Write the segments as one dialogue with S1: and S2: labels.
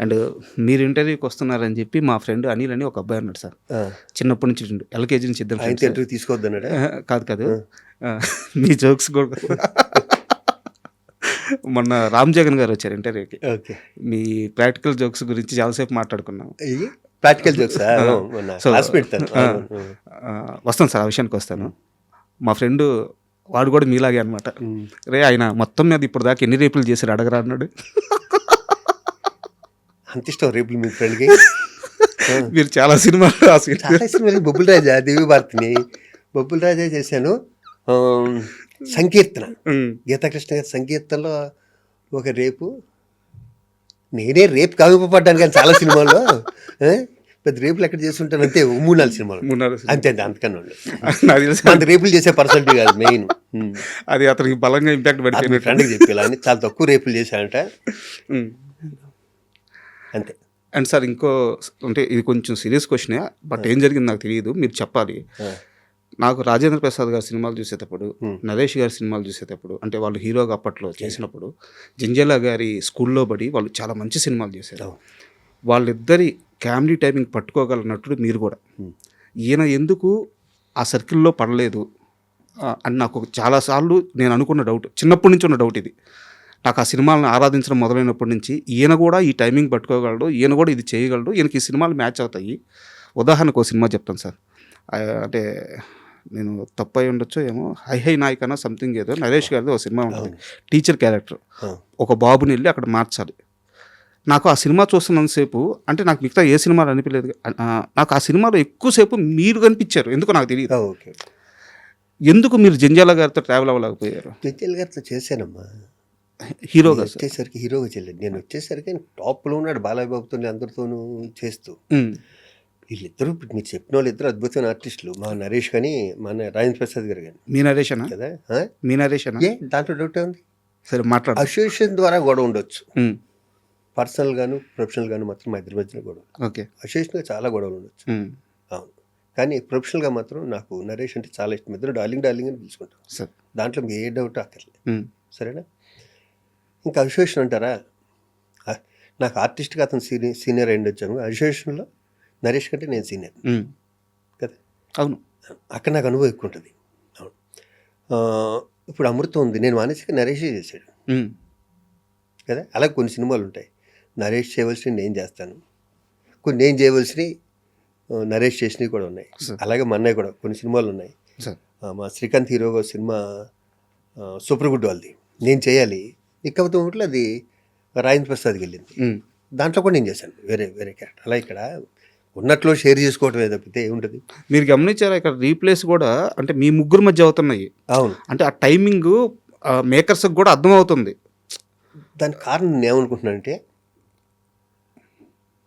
S1: And మీరు ఇంటర్వ్యూకి వస్తున్నారని చెప్పి మా ఫ్రెండ్ అనిల్ అని ఒక అబ్బాయి ఉన్నాడు సార్. చిన్నప్పటి నుంచి ఎల్కేజీ నుంచి ఇద్దరు.
S2: ఇంటర్వ్యూ తీసుకోవద్దన్నాడా
S1: కాదు కాదు. మీ జోక్స్ కూడా మొన్న రామ్ జగన్ గారు వచ్చారు ఇంటర్వ్యూకి.
S2: ఓకే.
S1: మీ ప్రాక్టికల్ జోక్స్ గురించి చాలాసేపు మాట్లాడుకున్నాం
S2: ప్రాక్టికల్ జోక్స్
S1: వస్తాను సార్ ఆ విషయానికి వస్తాను. మా ఫ్రెండ్ వాడు కూడా మీలాగే అనమాట. రే ఆయన మొత్తం మీద ఇప్పుడు దాకా ఎన్ని రేపులు చేశాడు అడగరా అన్నాడు.
S2: అంత ఇష్టం రేపులు మీ ఫ్రెండ్కి
S1: మీరు చాలా సినిమాలు
S2: చాలా సినిమాలు. బొబ్బుల రాజా దేవి భారతిని. బొబ్బుల రాజా చేశాను. సంకీర్తన. గీతాకృష్ణ గారి సంకీర్తనలో ఒక రేపు. నేనే రేపు కావిపడ్డాను కానీ చాలా సినిమాల్లో? పెద్ద రేపులు ఎక్కడ చేస్తుంటాను అంతే మూడు నాలుగు సినిమాలు.
S1: మూడు నాలుగు.
S2: అంతే అంతే అంతకన్నా
S1: నాకు తెలిసి.
S2: అంత రేపులు చేసే పర్సనాలిటీ కాదు మెయిన్
S1: అది అతనికి బలంగా ఇంపాక్ట్
S2: మీ
S1: పడిపోయినట్టు
S2: ఫ్రెండ్కి చెప్పేలా అని చాలా తక్కువ రేపులు చేశానంట. అంతే
S1: అండ్ సార్ ఇంకో అంటే ఇది కొంచెం సీరియస్ క్వశ్చనే బట్ ఏం జరిగింది నాకు తెలియదు మీరు చెప్పాలి. నాకు రాజేంద్ర ప్రసాద్ గారి సినిమాలు చూసేటప్పుడు. నరేష్ గారి సినిమాలు చూసేటప్పుడు అంటే వాళ్ళు హీరోగా అప్పట్లో చేసినప్పుడు జంజల గారి స్కూల్లో పడి వాళ్ళు చాలా మంచి సినిమాలు చేశారు. వాళ్ళిద్దరి కామెడీ టైమింగ్ పట్టుకోగల నటుడు మీరు కూడా. ఈయన ఎందుకు ఆ సర్కిల్లో పడలేదు అని నాకు చాలాసార్లు నేను అనుకున్న డౌట్ చిన్నప్పటి నుంచి ఉన్న డౌట్ ఇది నాకు ఆ సినిమాలను ఆరాధించడం మొదలైనప్పటి నుంచి ఈయన కూడా ఈ టైమింగ్ పట్టుకోగలడు ఈయన కూడా ఇది చేయగలడు ఈయనకి ఈ సినిమాలు మ్యాచ్ అవుతాయి. ఉదాహరణకు ఒక సినిమా చెప్తాను సార్. అంటే నేను తప్పు ఉండొచ్చు ఏమో హై హై నాయకన సంథింగ్ ఏదో నరేష్ గారిది ఒక సినిమా ఉంటుంది. Teacher character. ఒక బాబుని వెళ్ళి అక్కడ మార్చాలి. నాకు ఆ సినిమా చూస్తున్నంతసేపు అంటే నాకు మిగతా ఏ సినిమాలు అనిపించలేదు నాకు ఆ సినిమాలో ఎక్కువసేపు మీరు కనిపించారు ఎందుకో నాకు తెలియదు.
S2: ఓకే.
S1: ఎందుకు మీరు జంజాల గారితో ట్రావెల్ అవ్వలేకపోయారు?
S2: నిత్యల్ గారితో చేశానమ్మా
S1: హీరోగా సార్.
S2: వచ్చేసరికి హీరోగా చేయలేదు నేను వచ్చేసరికి టాప్లో ఉన్నాడు బాలయ్య బాబుతో అందరితోనూ చేస్తూ. వీళ్ళిద్దరూ ఇప్పుడు మీరు చెప్పిన వాళ్ళు ఇద్దరు అద్భుతమైన ఆర్టిస్టులు. మా నరేష్ కానీ మన రాజేంద్ర ప్రసాద్ గారు కానీ.
S1: మీ నరేషనా?
S2: కదా?
S1: మీ నరేషనా?
S2: ఏ? దాంట్లో డౌట్ ఉంది
S1: సరే మాట్లాడు.
S2: అసోసియేషన్ ద్వారా గొడవ ఉండొచ్చు. పర్సనల్ గాను ప్రొఫెషనల్ గాను మాత్రం మా ఇద్దరి మధ్యన గొడవ.
S1: ఓకే.
S2: అసోసియేషన్గా చాలా గొడవలు ఉండొచ్చు. అవును. కానీ ప్రొఫెషనల్గా మాత్రం నాకు నరేష్ అంటే చాలా ఇష్టం. ఇద్దరు డార్లింగ్ డార్లింగ్ అని పిలుచుకుంటాం.
S1: సరే.
S2: దాంట్లో మీ ఏ డౌట్ అక్కర్లేదు సరేనా? ఇంకా అసోసియేషన్ అంటారా? నాకు ఆర్టిస్ట్గా అతను సీనియర్ సీనియర్ అయి వచ్చాను అసోసియేషన్లో నరేష్ కంటే నేను సీనియర్. కదా?
S1: అవును.
S2: అక్కడ నాకు అనుభవం ఎక్కువ ఉంటుంది. అవును. ఇప్పుడు అమృతం ఉంది. నేను మానేసి నరేషే చేశాడు. కదా? అలాగే కొన్ని సినిమాలు ఉంటాయి. నరేష్ చేయవలసినవి నేను చేస్తాను. కొన్ని నేను చేయవలసినవి నరేష్ చేసినవి కూడా ఉన్నాయి. అలాగే మా అన్నయ్య కూడా కొన్ని సినిమాలు ఉన్నాయి. మా శ్రీకాంత్ హీరోగా సినిమా సూపర్ గుడ్ వాళ్ళది. నేను చేయాలి. ఇకపోతే ఒకటి అది రాజేంద్ర ప్రసాద్కి వెళ్ళింది. దాంట్లో కూడా నేను చేశాను వేరే వేరే క్యారెక్టర్. అలా ఇక్కడ ఉన్నట్లో షేర్ చేసుకోవటమే తప్పితే ఏముంటుంది?
S1: మీరు గమనించారా ఇక్కడ రీప్లేస్ కూడా అంటే మీ ముగ్గురు మధ్య అవుతున్నాయి.
S2: అవును.
S1: అంటే ఆ టైమింగ్ మేకర్స్కి కూడా అర్థం అవుతుంది
S2: దానికి కారణం నేను ఏమనుకుంటున్నానంటే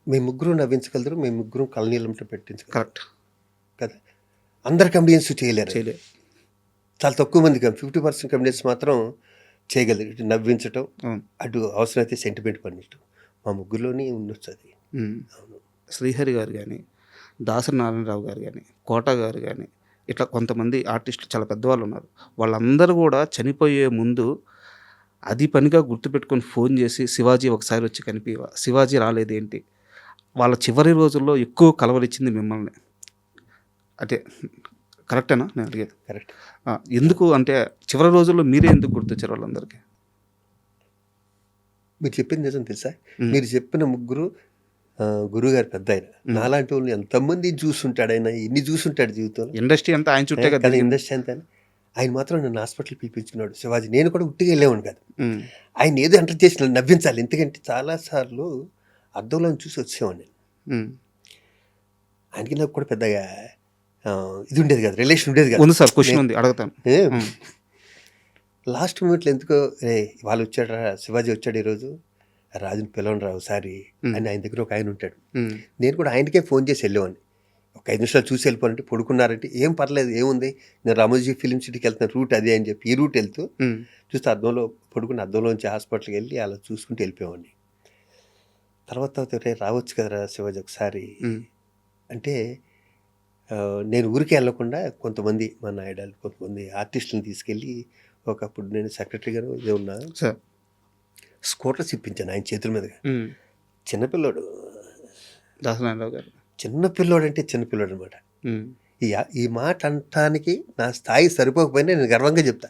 S2: మీ ముగ్గురు నవ్వించగలరు మీ ముగ్గురు కలనీలంతో పెట్టించగలరు.
S1: కరెక్ట్.
S2: కదా? అందరు కమెడియన్స్ చేయలేరు.
S1: చేయలే.
S2: చాలా తక్కువ మంది ఫిఫ్టీ పర్సెంట్ కమెడియన్స్ మాత్రం చేయగలరు ఇటు నవ్వించటం అటు అవసరమైతే సెంటిమెంట్ పండించడం మా ముగ్గురులోనే ఉండొచ్చు అది. అవును.
S1: శ్రీహరి గారు కానీ దాసరి నారాయణరావు గారు కానీ కోట గారు కానీ ఇట్లా కొంతమంది ఆర్టిస్టులు చాలా పెద్దవాళ్ళు ఉన్నారు. వాళ్ళందరూ కూడా చనిపోయే ముందు అది పనిగా గుర్తుపెట్టుకొని ఫోన్ చేసి శివాజీ ఒకసారి వచ్చి కనిపి శివాజీ రాలేదేంటి? వాళ్ళ చివరి రోజుల్లో ఎక్కువ కలవరిచ్చింది మిమ్మల్ని. అంటే కరెక్టేనా? నేను అడిగేది
S2: కరెక్ట్.
S1: ఎందుకు అంటే చివరి రోజుల్లో మీరే ఎందుకు గుర్తొచ్చారు వాళ్ళందరికీ?
S2: మీరు చెప్పింది నిజం తెలుసా. మీరు చెప్పిన ముగ్గురు ఆ, గురువుగారు పెద్ద ఆయన. నాలాంటి వాళ్ళు ఎంతమంది చూసుంటాడు ఆయన ఎన్ని చూసుంటాడు జీవితంలో?
S1: ఇండస్ట్రీ అంతా ఆయన చుట్టే కదా
S2: ఇండస్ట్రీ అంతా ఆయన మాత్రం నన్ను హాస్పిటల్ పిలిపించుకున్నాడు. శివాజీ నేను కూడా ఉట్టిగా వెళ్ళేవాడు కాదు. ఆయన ఏదో ఎంటర్ చేసి నన్ను నవ్వించాలి. ఎందుకంటే చాలాసార్లు అద్దంలో చూసి వచ్చేవాడిని. ఆయనకి నాకు కూడా పెద్దగా ఇది ఉండేది కదా రిలేషన్ ఉండేది కదా.
S1: ఉంది సార్ క్వశ్చన్ ఉంది అడుగుతాను.
S2: లాస్ట్ మూమెంట్లో ఎందుకో రే వాళ్ళు వచ్చాడు శివాజీ వచ్చాడు ఈరోజు రాజుని పిలవను రా ఒకసారి అని ఆయన దగ్గర ఒక ఆయన ఉంటాడు. నేను కూడా ఆయనకే ఫోన్ చేసి వెళ్ళేవాడిని. ఒక ఐదు నిమిషాలు చూసి వెళ్ళిపోవాలంటే పడుకున్నారంటే ఏం పర్లేదు ఏముంది? నేను రామోజీ ఫిలిం సిటీకి వెళ్తున్న రూట్ అదే అని చెప్పి ఈ రూట్ వెళ్తూ చూస్తే అద్దంలో పడుకుని అద్దంలోంచి హాస్పిటల్కి వెళ్ళి అలా చూసుకుంటూ వెళ్ళిపోయేవాడిని. తర్వాత రే రావచ్చు కదరా శివాజీ ఒకసారి. అంటే నేను ఊరికి వెళ్ళకుండా కొంతమంది మా నాయుడాలు కొంతమంది ఆర్టిస్టులను తీసుకెళ్ళి ఒకప్పుడు నేను సెక్రటరీ గారు ఇదే ఉన్నా. స్కూటర్స్ ఇప్పించాను ఆయన చేతుల మీదుగా. చిన్నపిల్లోడు
S1: దాసనారాయణరావు గారు.
S2: చిన్నపిల్లోడు అంటే చిన్నపిల్లోడు అనమాట ఈ మాట అనటానికి నా స్థాయి సరిపోకపోయినా నేను గర్వంగా చెప్తా.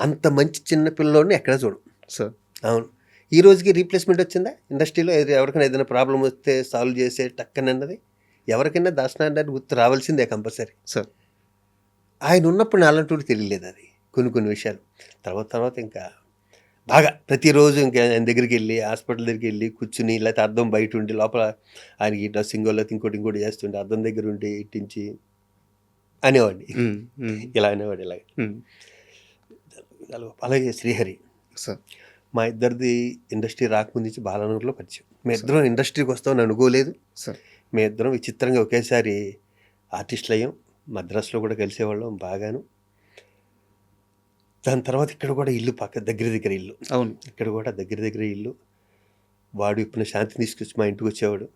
S2: అంత మంచి చిన్న పిల్లోడిని ఎక్కడ చూడు.
S1: సార్.
S2: అవును. ఈ రోజుకి రీప్లేస్మెంట్ వచ్చిందా? ఇండస్ట్రీలో ఎవరికైనా ఏదైనా ప్రాబ్లం వస్తే సాల్వ్ చేసే టక్కని అన్నది? ఎవరికైనా దాసనారాయణ గుర్తు రావాల్సిందే కంపల్సరీ.
S1: సార్.
S2: ఆయన ఉన్నప్పుడు నా అలాంటి తెలియలేదు అది. కొన్ని కొన్ని విషయాలు. తర్వాత తర్వాత ఇంకా బాగా ప్రతిరోజు ఇంకా ఆయన దగ్గరికి వెళ్ళి హాస్పిటల్ దగ్గరికి వెళ్ళి కూర్చుని లేకపోతే అద్దం బయట ఉండి లోపల ఆయనకి డ్రెస్సింగ్ లేకపోతే ఇంకోటి ఇంకోటి చేస్తుండే అద్దం దగ్గర ఉండి ఇట్టించి అనేవాడిని.
S1: ఉమ్,
S2: ఇలా అనేవాడు ఇలా
S1: ఉమ్,
S2: అలాగే శ్రీహరి.
S1: సార్.
S2: మా ఇద్దరిది ఇండస్ట్రీ రాకముందు నుంచి బాలనగర్లో పరిచయం. మేము ఇద్దరం ఇండస్ట్రీకి వస్తామని అనుకోలేదు.
S1: సార్.
S2: మేము ఇద్దరం విచిత్రంగా ఒకేసారి ఆర్టిస్టులు అయ్యాం మద్రాసులో కూడా కలిసేవాళ్ళం బాగాను. దాని తర్వాత ఇక్కడ కూడా ఇల్లు పక్క దగ్గర దగ్గర ఇల్లు.
S1: అవును.
S2: ఇక్కడ కూడా దగ్గర దగ్గర ఇల్లు. వాడు ఇప్పుడు శాంతిని తీసుకొచ్చి మా ఇంటికి వచ్చేవాడు.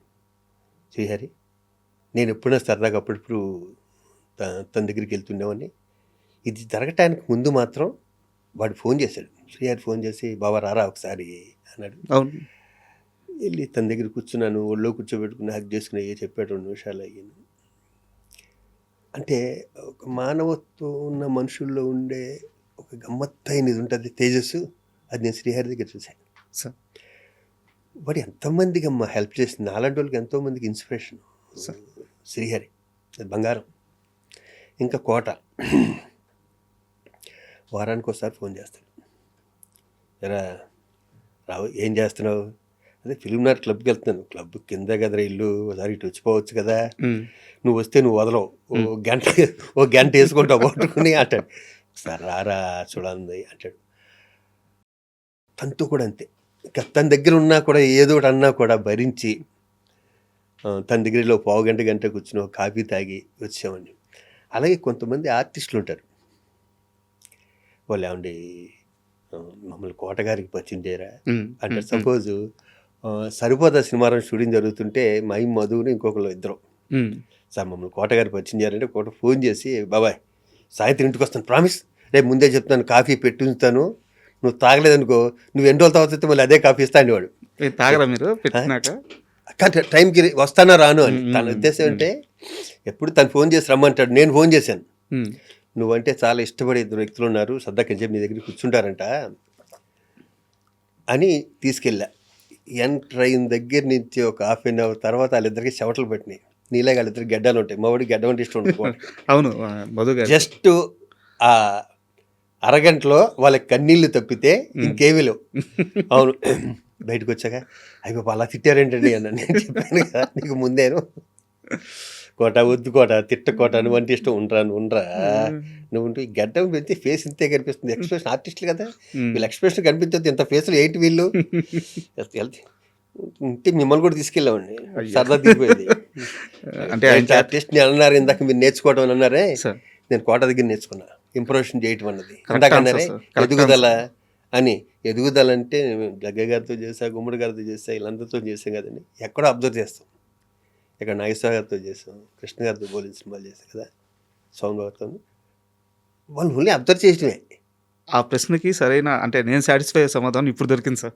S2: శ్రీహరి నేను ఎప్పుడైనా సరదాగా అప్పుడప్పుడు తన దగ్గరికి వెళ్తుండేవాడిని. ఇది జరగటానికి ముందు మాత్రం వాడు ఫోన్ చేశాడు. శ్రీహరి ఫోన్ చేసి బాబా రారా ఒకసారి అన్నాడు.
S1: అవును.
S2: వెళ్ళి తన దగ్గర కూర్చున్నాను ఒళ్ళో కూర్చోబెట్టుకుని హక్ చేసుకుని ఏ చెప్పాడు రెండు నిమిషాలు అయ్యాను అంటే ఒక మానవత్వం ఉన్న మనుషుల్లో ఉండే ఒక గమ్మత్తైనది ఉంటుంది తేజస్సు. అది నేను శ్రీహరి దగ్గర చూశాను.
S1: సార్.
S2: వాడు ఎంతోమందికి అమ్మ హెల్ప్ చేసింది. అలాంటి వాళ్ళకి ఎంతోమందికి ఇన్స్పిరేషన్.
S1: సార్.
S2: శ్రీహరి అది బంగారం. ఇంకా కోట. వారానికి ఒకసారి ఫోన్ చేస్తాడు. ఎరా రావు ఏం చేస్తున్నావు? అదే ఫిలింనార్ క్లబ్కి వెళ్తున్నాను. క్లబ్ కింద కదరా ఇల్లు. ఒకసారి ఇటు వచ్చిపోవచ్చు కదా. నువ్వు వస్తే నువ్వు వదలవు. ఓ గంట ఓ గంట వేసుకుంటావు పట్టుకుని అంటాడు. సార్ రారా చూడాలి అంటాడు. తనతో కూడా అంతే. ఇంకా తన దగ్గర ఉన్నా కూడా ఏదో ఒకటి అన్నా కూడా భరించి తన దగ్గరలో పావు గంట గంట కూర్చుని కాఫీ తాగి వచ్చామండి. అలాగే కొంతమంది ఆర్టిస్టులు ఉంటారు. వాళ్ళు ఏమండి మమ్మల్ని కోటగారికి పరిచయం చేయరా?
S1: ఉమ్,
S2: అంటే సపోజ్ సరిపోదా సినిమారం షూటింగ్ జరుగుతుంటే మై మధుని ఇంకొకరు ఇద్దరు. సార్ మమ్మల్ని కోటగారు పరిచయం చేయాలంటే కోట ఫోన్ చేసి బాబాయ్ సాయంత్రం ఇంటికి వస్తాను ప్రామిస్. రేపు ముందే చెప్తాను కాఫీ పెట్టి ఉంచుతాను. నువ్వు తాగలేదనుకో నువ్వు ఎన్ని రోజుల తర్వాత మళ్ళీ అదే కాఫీ ఇస్తా అనేవాడు.
S1: ఏ, తాగరా మీరు?
S2: కానీ టైంకి వస్తానా రాను అని. తన ఉద్దేశం అంటే ఎప్పుడు తను ఫోన్ చేసి రమ్మంటాడు నేను ఫోన్ చేశాను. నువ్వంటే చాలా ఇష్టపడే ఇద్దరు వ్యక్తులు ఉన్నారు సర్దాకని చెప్పి నీ దగ్గర కూర్చుంటారంట అని తీసుకెళ్ళా. ఎంటర్ అయిన దగ్గర నుంచి ఒక హాఫ్ అన్ అవర్ తర్వాత వాళ్ళిద్దరికి చెవటలు పెట్టినాయి. నీలే వాళ్ళిద్దరికి గడ్డలు ఉంటాయి. మా వాడికి గడ్డ అంటే ఇష్టం
S1: అవును
S2: జస్ట్ ఆ అరగంటలో వాళ్ళకి కన్నీళ్ళు తప్పితే ఇంకేమీ లేవు. అవును. బయటకు వచ్చాక బాబా అలా తిట్టారేంటండి? అన్న నేను చెప్పాను కదా నీకు ముందేను. కోట వద్దు కోట తిట్ట కోట నువ్వు అంటే ఇష్టం ఉండరా నువ్వు ఉండరా. నువ్వు ఉంటూ ఈ గడ్డం పెడితే ఫేస్ ఇంతే కనిపిస్తుంది. ఎక్స్ప్రెషన్ ఆర్టిస్టులు కదా. వీళ్ళ ఎక్స్ప్రెషన్ కనిపించదు ఇంత ఫేస్లు ఏంటి వీళ్ళు? ఉంటే మిమ్మల్ని కూడా తీసుకెళ్ళామండి. సరదా దిగిపోయింది.
S1: అంటే ఆయన
S2: ఆర్టిస్ట్ అన్నారు ఇందాక మీరు నేర్చుకోవడం అని అన్నారే? నేను కోట దగ్గర నేర్చుకున్నా. ఇంప్రూవేషన్ చేయటం అన్నది. ఇందాక అన్నారే ఎదుగుదల అని. ఎదుగుదల అంటే జగ్గ గారితో చేసా గుమ్మడి గారితో చేసా వీళ్ళందరితో చేసాం కదండి. ఎక్కడో అబ్జర్వ్ చేస్తాం. ఇక్కడ నాగేశ్వర గారితో చేసాం కృష్ణ గారితో పోలీస్ సినిమాలు చేసాం కదా సౌండ్ గారితో వాళ్ళు ఓన్లీ అబ్జర్వ్ చేయటమే
S1: ఆ ప్రశ్నకి సరైన అంటే నేను సాటిస్ఫై అయ్యే సమాధానం ఇప్పుడు దొరికింది సార్.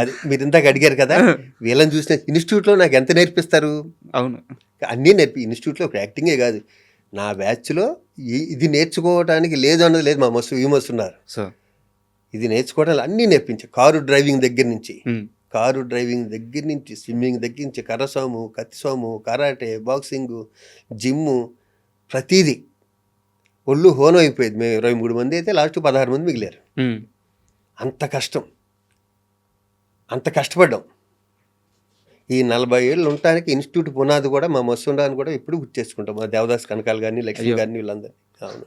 S2: అది మీరు ఇందాక అడిగారు కదా వీళ్ళని చూసిన ఇన్స్టిట్యూట్లో నాకు ఎంత నేర్పిస్తారు?
S1: అవును.
S2: అన్నీ నేర్పి ఇన్స్టిట్యూట్లో ఒక యాక్టింగే కాదు. నా బ్యాచ్లో ఇది నేర్చుకోవడానికి లేదు అన్నది లేదు మా మస్తు ఈ మస్తు ఉన్నారు.
S1: సార్.
S2: ఇది నేర్చుకోవడానికి అన్నీ నేర్పించా కారు డ్రైవింగ్ దగ్గర నుంచి. కారు డ్రైవింగ్ దగ్గర నుంచి స్విమ్మింగ్ దగ్గర నుంచి కర్రసాము కత్తిసాము కరాటే బాక్సింగ్ జిమ్ము ప్రతీది ఒళ్ళు హోనం అయిపోయేది. మేము ఇరవై మూడు మంది అయితే లాస్ట్ పదహారు మంది మిగిలారు. అంత కష్టం. అంత కష్టపడ్డాం. ఈ నలభై ఏళ్ళు ఉండటానికి ఇన్స్టిట్యూట్ పునాది కూడా మా మస్తుండాన్ని కూడా ఎప్పుడు గుర్తు చేసుకుంటాం. మా దేవదాస్ కనకాలు కానీ లక్ష్మి. గారిని వీళ్ళందరినీ. అవును.